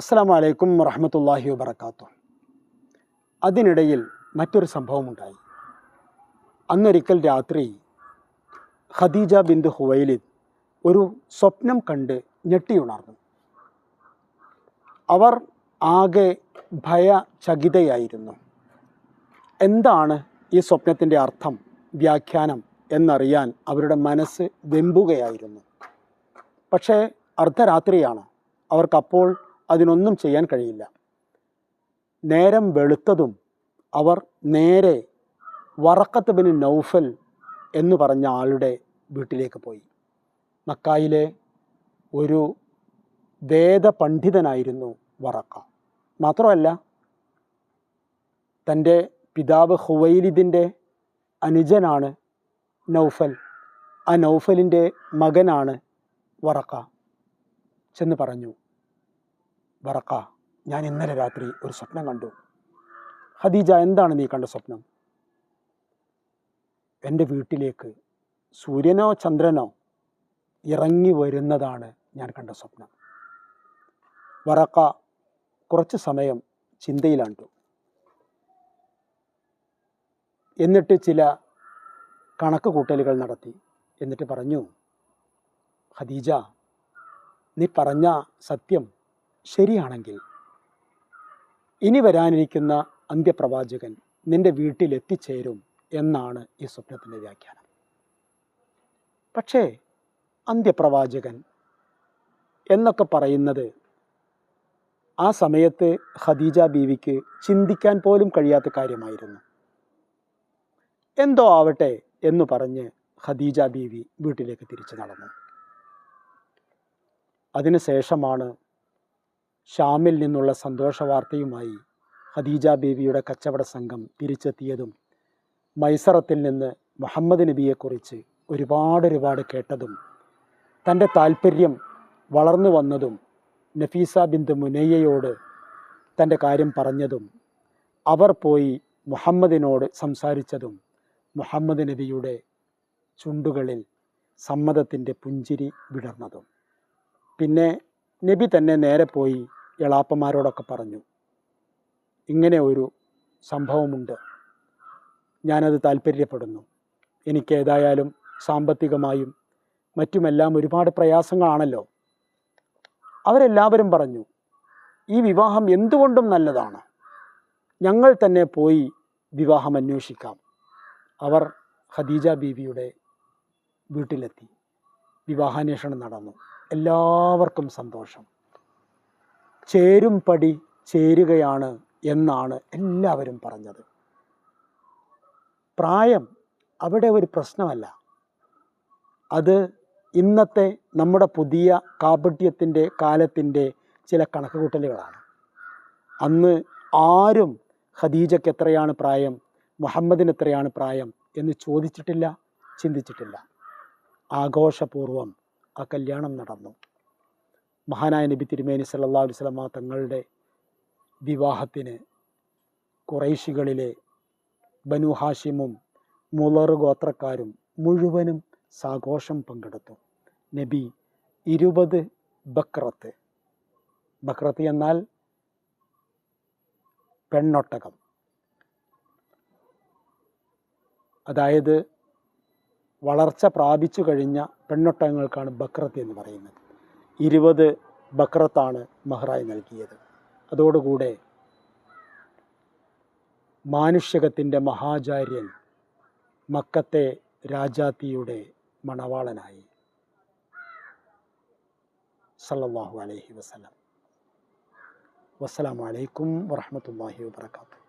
അസ്സാം വലൈക്കും വറഹമത്തല്ലാഹി വബർക്കാത്തു അതിനിടയിൽ മറ്റൊരു സംഭവമുണ്ടായി. അന്നൊരിക്കൽ രാത്രി ഖദീജ ബിന്ദു ഹുവൈലിദ് ഒരു സ്വപ്നം കണ്ട് ഞെട്ടിയുണർന്നു അവർ ആകെ ഭയചകിതയായിരുന്നു. എന്താണ് ഈ സ്വപ്നത്തിന്റെ അർത്ഥം വ്യാഖ്യാനം എന്നറിയാൻ അവരുടെ മനസ്സ് വെമ്പുകയായിരുന്നു. പക്ഷേ അർദ്ധരാത്രിയാണ്. അവർക്കപ്പോൾ അതിനൊന്നും ചെയ്യാൻ കഴിയില്ല. നേരം വെളുത്തതും അവർ നേരെ വറക്കത്ത് ബിൻ നൗഫൽ എന്ന് പറഞ്ഞ ആളുടെ വീട്ടിലേക്ക് പോയി. മക്കായിലെ ഒരു വേദ പണ്ഡിതനായിരുന്നു വറക്ക. മാത്രമല്ല തന്റെ പിതാവ് ഹുവൈലിദിന്റെ അനുജനാണ് നൗഫൽ. ആ നൗഫലിന്റെ മകനാണ് വറക്ക. ചെന്ന് പറഞ്ഞു വറക്ക ഞാൻ ഇന്നലെ രാത്രി ഒരു സ്വപ്നം കണ്ടു. ഖദീജ എന്താണ് നീ കണ്ട സ്വപ്നം? എന്റെ വീട്ടിലേക്ക് സൂര്യനോ ചന്ദ്രനോ ഇറങ്ങി വരുന്നതാണ് ഞാൻ കണ്ട സ്വപ്നം. വറക്ക കുറച്ച് സമയം ചിന്തയിലാണ്ടു. എന്നിട്ട് ചില കണക്ക് കൂട്ടലുകൾ നടത്തി. എന്നിട്ട് പറഞ്ഞു ഖദീജ നീ പറഞ്ഞ സത്യം ശരിയാണെങ്കിൽ ഇനി വരാനിരിക്കുന്ന അന്ത്യപ്രവാചകൻ നിന്റെ വീട്ടിലെത്തിച്ചേരും എന്നാണ് ഈ സ്വപ്നത്തിന്റെ വ്യാഖ്യാനം. പക്ഷേ അന്ത്യപ്രവാചകൻ എന്നൊക്കെ പറയുന്നത് ആ സമയത്ത് ഖദീജ ബീവിക്ക് ചിന്തിക്കാൻ പോലും കഴിയാത്ത കാര്യമായിരുന്നു. എന്തോ ആവട്ടെ എന്ന് പറഞ്ഞ് ഖദീജ ബീവി വീട്ടിലേക്ക് തിരിച്ചു നടന്നു. അതിനുശേഷമാണ് ഷാമിൽ നിന്നുള്ള സന്തോഷ വാർത്തയുമായി ഖദീജ ബീവിയുടെ കച്ചവട സംഘം തിരിച്ചെത്തിയതും മൈസറത്തിൽ നിന്ന് മുഹമ്മദ് നബിയെക്കുറിച്ച് ഒരുപാട് ഒരുപാട് കേട്ടതും തന്റെ താല്പര്യം വളർന്നു വന്നതും നഫീസ ബിന്ദു മുനയ്യയോട് തന്റെ കാര്യം പറഞ്ഞതും അവർ പോയി മുഹമ്മദിനോട് സംസാരിച്ചതും മുഹമ്മദ് നബിയുടെ ചുണ്ടുകളിൽ സമ്മതത്തിന്റെ പുഞ്ചിരി വിടർന്നതും. പിന്നെ നബി തന്നെ നേരെ പോയി എളാപ്പന്മാരോടൊക്കെ പറഞ്ഞു ഇങ്ങനെ ഒരു സംഭവമുണ്ട്. ഞാനത് താല്പര്യപ്പെടുന്നു. എനിക്ക് ഏതായാലും സാമ്പത്തികമായും മറ്റുമെല്ലാം ഒരുപാട് പ്രയാസങ്ങളാണല്ലോ. അവരെല്ലാവരും പറഞ്ഞു ഈ വിവാഹം എന്തുകൊണ്ടും നല്ലതാണ്. ഞങ്ങൾ തന്നെ പോയി വിവാഹം അന്വേഷിക്കാം. അവർ ഖദീജ ബീവിയുടെ വീട്ടിലെത്തി. വിവാഹാന്വേഷണം നടന്നു. എല്ലാവർക്കും സന്തോഷം. ചേരും പടി ചേരുകയാണ് എന്നാണ് എല്ലാവരും പറഞ്ഞത്. പ്രായം അവിടെ ഒരു പ്രശ്നമല്ല. അത് ഇന്നത്തെ നമ്മുടെ പുതിയ കാപട്യത്തിന്റെ കാലത്തിന്റെ ചില കണക്കുകൂട്ടലുകളാണ്. അന്ന് ആരും ഖദീജയ്ക്ക് എത്രയാണ് പ്രായം മുഹമ്മദിന് എത്രയാണ് പ്രായം എന്ന് ചോദിച്ചിട്ടില്ല ചിന്തിച്ചിട്ടില്ല. ആഘോഷപൂർവം ആ കല്യാണം നടന്നു. മഹാനായ നബി തിരുമേനി സല്ലല്ലാഹു അലൈഹി വസല്ലമ തങ്ങളുടെ വിവാഹത്തിന് കുറൈശികളിലെ ബനു ഹാഷിമും മുളർ ഗോത്രക്കാരും മുഴുവനും സാഘോഷം പങ്കെടുത്തു. നബി ഇരുപത് ബക്രത്ത്. ബക്രത്ത് എന്നാൽ പെണ്ണൊട്ടകം. അതായത് വളർച്ച പ്രാപിച്ചു കഴിഞ്ഞ പെണ്ണൊട്ടകങ്ങൾക്കാണ് ബക്രത്ത് എന്ന് പറയുന്നത്. ഇരുപത് ബക്രത്താണ് മഹറായി നൽകിയത്. അതോടുകൂടെ മാനുഷ്യകത്തിന്റെ മഹാചാര്യൻ മക്കത്തെ രാജാത്തിയുടെ മണവാളനായി. സല്ലാഹു അലൈഹി വസല്ലം. വസ്സലാമലൈക്കും വറഹ്മത്തുള്ളാഹി വബറകാതുഹു.